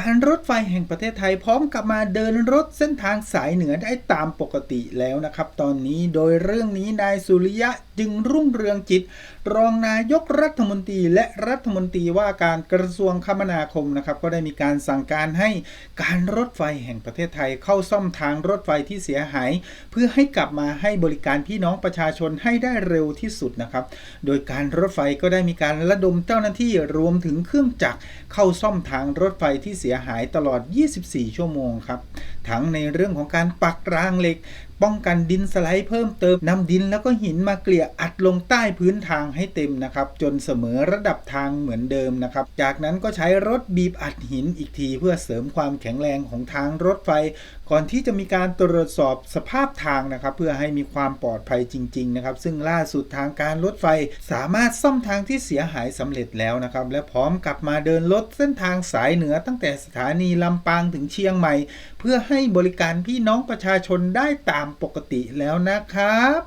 การรถไฟแห่งประเทศไทยพร้อมกลับมาเดินรถเส้นทางสายเหนือได้ตามปกติแล้วนะครับ ตอนนี้โดยเรื่องนี้นายสุริยะจึงรุ่งเรืองจิต รองนายกรัฐมนตรีและรัฐมนตรีว่าการกระทรวงคมนาคมนะครับ ก็ได้มีการสั่งการให้การรถไฟแห่งประเทศไทยเข้าซ่อมทางรถไฟที่เสียหาย เพื่อให้กลับมาให้บริการพี่น้องประชาชนให้ได้เร็วที่สุดนะครับ โดยการรถไฟก็ได้มีการระดมเจ้าหน้าที่รวมถึงเครื่องจักรเข้าซ่อมทางรถไฟที่เสียเสียหายตลอด 24 ชั่วโมงครับ ทั้งในเรื่องของการปักรางเหล็กป้องกันดินสไลด์เพิ่มเติมนำดินแล้วก็หินมาเกลี่ยอัดลงใต้พื้นทางให้เต็มนะครับจนเสมอระดับทางเหมือนเดิมนะครับจากนั้นก็ใช้รถบีบอัดหินอีกที เพื่อเสริมความแข็งแรงของทางรถไฟ ก่อนที่จะมีการตรวจสอบสภาพทางนะครับเพื่อให้มีความปลอดภัยจริงๆนะครับซึ่งล่าสุดทางการรถไฟสามารถซ่อมทางที่เสียหายสำเร็จแล้วนะครับและพร้อมกลับมาเดินรถเส้นทางสายเหนือตั้งแต่สถานีลำปางถึงเชียงใหม่ เพื่อให้บริการพี่น้องประชาชนได้ตามามปกติแล้วนะครับ